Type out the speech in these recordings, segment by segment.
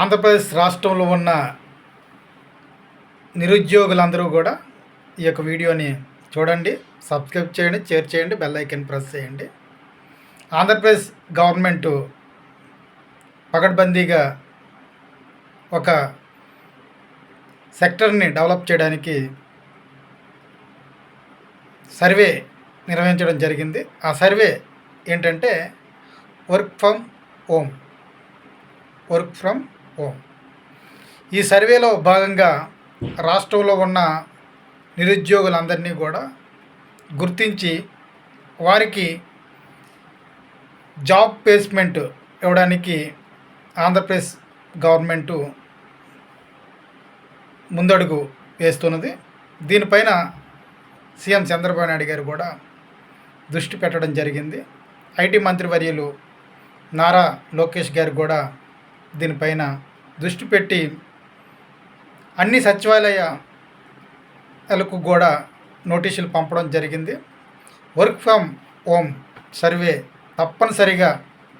ఆంధ్రప్రదేశ్ రాష్ట్రంలో ఉన్న నిరుద్యోగులందరూ కూడా ఈ యొక్క వీడియోని చూడండి సబ్స్క్రైబ్ చేయండి షేర్ చేయండి బెల్ ఐకన్ ప్రెస్ చేయండి. ఆంధ్రప్రదేశ్ గవర్నమెంటు పకడ్బందీగా ఒక సెక్టర్ని డెవలప్ చేయడానికి సర్వే నిర్వహించడం జరిగింది. ఆ సర్వే ఏంటంటే work from home. Work from ఓ. ఈ సర్వేలో భాగంగా రాష్ట్రంలో ఉన్న నిరుద్యోగులందరినీ కూడా గుర్తించి వారికి జాబ్ ప్లేస్మెంట్ ఇవ్వడానికి ఆంధ్రప్రదేశ్ గవర్నమెంటు ముందడుగు వేస్తున్నది. దీనిపైన సీఎం చంద్రబాబు నాయుడు గారు కూడా దృష్టి పెట్టడం జరిగింది. ఐటీ మంత్రివర్యులు నారా లోకేష్ గారు కూడా దీనిపైన దృష్టి పెట్టి అన్ని సచివాలయాలకు కూడా నోటీసులు పంపడం జరిగింది. వర్క్ ఫ్రమ్ హోమ్ సర్వే తప్పనిసరిగా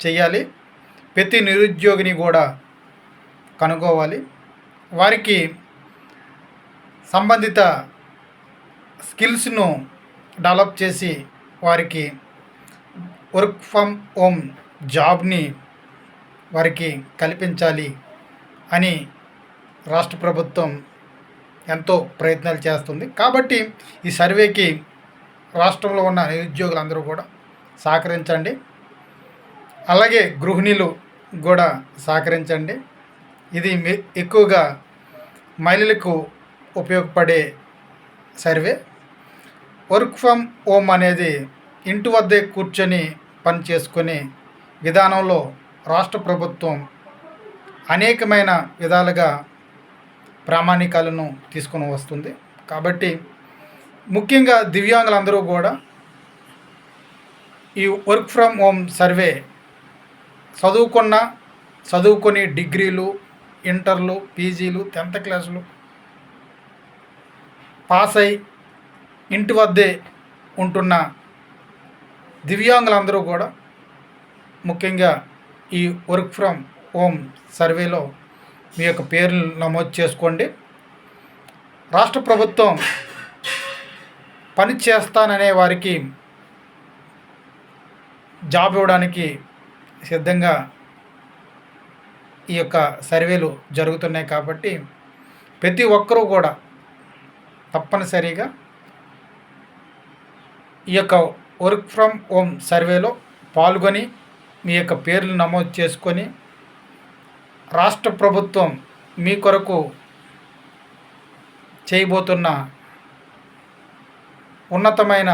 చేయాలి. ప్రతి నిరుద్యోగిని కూడా కనుక్కోవాలి. వారికి సంబంధిత స్కిల్స్ను డెవలప్ చేసి వారికి వర్క్ ఫ్రమ్ హోమ్ జాబ్ని వారికి కల్పించాలి అని రాష్ట్ర ప్రభుత్వం ఎంతో ప్రయత్నాలు చేస్తుంది. కాబట్టి ఈ సర్వేకి రాష్ట్రంలో ఉన్న నిరుద్యోగులందరూ కూడా సహకరించండి. అలాగే గృహిణులు కూడా సహకరించండి. ఇది ఎక్కువగా మహిళలకు ఉపయోగపడే సర్వే. వర్క్ ఫ్రమ్ హోమ్ అనేది ఇంటి వద్దే కూర్చొని పని చేసుకునే విధానంలో రాష్ట్ర ప్రభుత్వం అనేకమైన విధాలుగా ప్రామాణికాలను తీసుకొని వస్తుంది. కాబట్టి ముఖ్యంగా దివ్యాంగులందరూ కూడా ఈ వర్క్ ఫ్రమ్ హోమ్ సర్వే చదువుకున్న చదువుకొని డిగ్రీలు ఇంటర్లు పీజీలు టెన్త్ క్లాసులు పాస్ అయి ఇంటి వద్దే ఉంటున్న దివ్యాంగులందరూ కూడా ముఖ్యంగా ఈ వర్క్ ఫ్రమ్ హోమ్ సర్వేలో మీ యొక్క పేర్లు నమోదు చేసుకోండి. రాష్ట్ర ప్రభుత్వం పని చేస్తాననే వారికి జాబ్ ఇవ్వడానికి సిద్ధంగా ఈ యొక్క సర్వేలు జరుగుతున్నాయి కాబట్టి ప్రతి ఒక్కరూ కూడా తప్పనిసరిగా ఈ యొక్క వర్క్ ఫ్రమ్ హోమ్ సర్వేలో పాల్గొని మీ యొక్క పేర్లు నమోదు చేసుకొని రాష్ట్ర ప్రభుత్వం మీ కొరకు చేయబోతున్న ఉన్నతమైన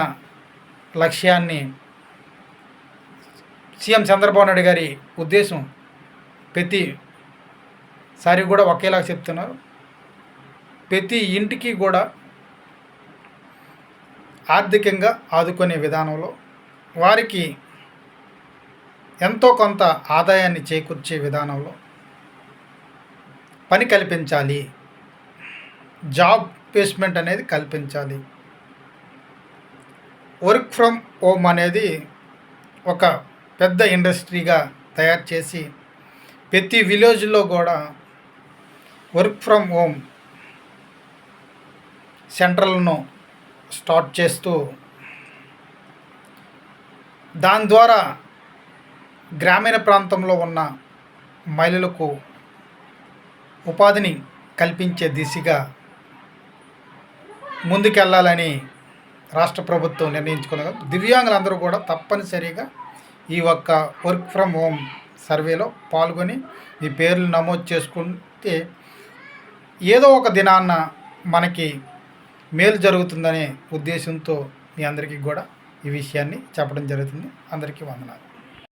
లక్ష్యాన్ని సీఎం చంద్రబాబు నాయుడు గారి ఉద్దేశం ప్రతి సారి కూడా ఒకేలాగా చెప్తున్నారు. ప్రతి ఇంటికి కూడా ఆర్థికంగా ఆదుకునే విధానంలో వారికి ఎంతో కొంత ఆదాయాన్ని చేకూర్చే విధానంలో పని కల్పించాలి. జాబ్ ప్లేస్మెంట్ అనేది కల్పించాలి. వర్క్ ఫ్రమ్ హోమ్ అనేది ఒక పెద్ద ఇండస్ట్రీగా తయారు చేసి ప్రతి విలేజ్లో కూడా వర్క్ ఫ్రమ్ హోమ్ సెంటర్లను స్టార్ట్ చేస్తూ దాని ద్వారా గ్రామీణ ప్రాంతంలో ఉన్న మహిళలకు ఉపాధిని కల్పించే దిశగా ముందుకెళ్ళాలని రాష్ట్ర ప్రభుత్వం నిర్ణయించుకున్నది. దివ్యాంగులందరూ కూడా తప్పనిసరిగా ఈ ఒక్క వర్క్ ఫ్రమ్ హోమ్ సర్వేలో పాల్గొని మీ పేర్లు నమోదు చేసుకుంటే ఏదో ఒక దినాన్న మనకి మేలు జరుగుతుందనే ఉద్దేశంతో మీ అందరికీ కూడా ఈ విషయాన్ని చెప్పడం జరుగుతుంది. అందరికీ వందనాలు.